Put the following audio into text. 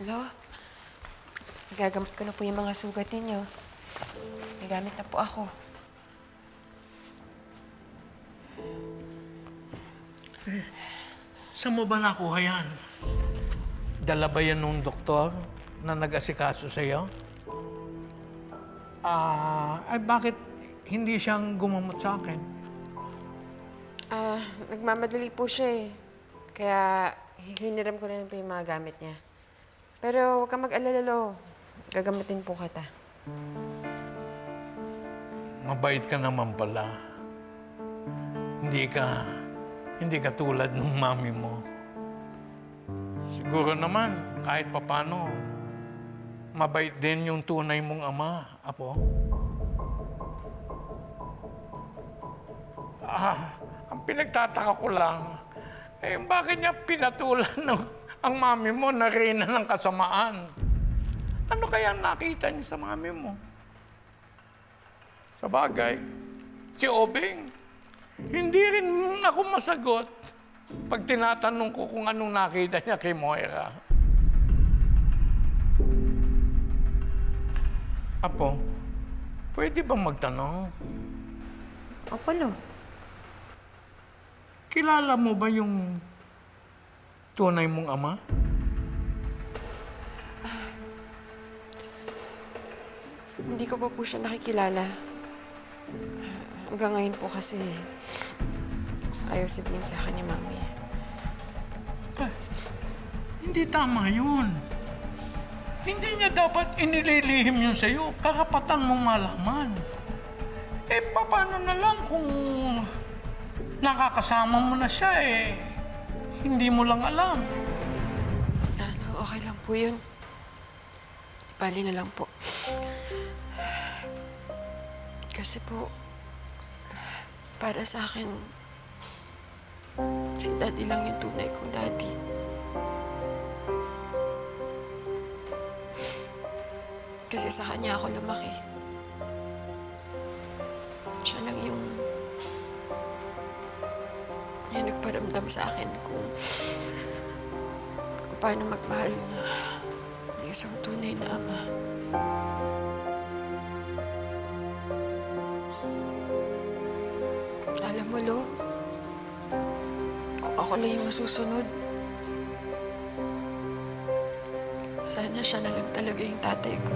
Lo, gagamot ko na po yung mga sugat ninyo. May gamit na po ako. Saan mo ba nakuha yan? Dala ba yan nung doktor na nag-asikaso sa iyo? Ah, ay bakit hindi siyang gumamot sa akin? Ah, nagmamadali po siya eh. Kaya hiniram ko na lang po yung mga gamit niya. Pero huwag kang mag-alala, Lo. Gagamutin po kita. Mabait ka naman pala. Hindi ka, hindi ka tulad ng mami mo. Siguro naman, kahit papano, mabait din yung tunay mong ama, apo. Ah, ang pinagtataka ko lang, eh bakit niya pinatulan ng, ang mami mo na reyna ng kasamaan? Ano kaya ang nakita niya sa mami mo? Sa bagay, si Obeng, hindi rin ako masagot pag tinatanong ko kung anong nakita niya kay Moira. Apo, pwede ba magtanong? Opo, Lo. Kilala mo ba yung tunay mong ama? Hindi ko pa po siya nakikilala. Hanggang ngayon po kasi ayaw sabihin sa akin ni Mami. Eh, Hindi tama yun. Hindi niya dapat inililihim yun sa'yo. Karapatan mong malaman. Eh, paano na lang kung nakakasama mo na siya eh? Hindi mo lang alam. Ano, okay lang po yun. Bali na lang po. Kasi po, para sa akin, si Daddy lang yung tunay kong Daddy. Kasi sa kanya ako lumaki. Siya lang yung nagparamdam sa akin kung kung paano magmahal ng isang tunay na ama. Alam mo, Lo, kung ako lang yung masusunod, sana siya na lang talaga yung tatay ko.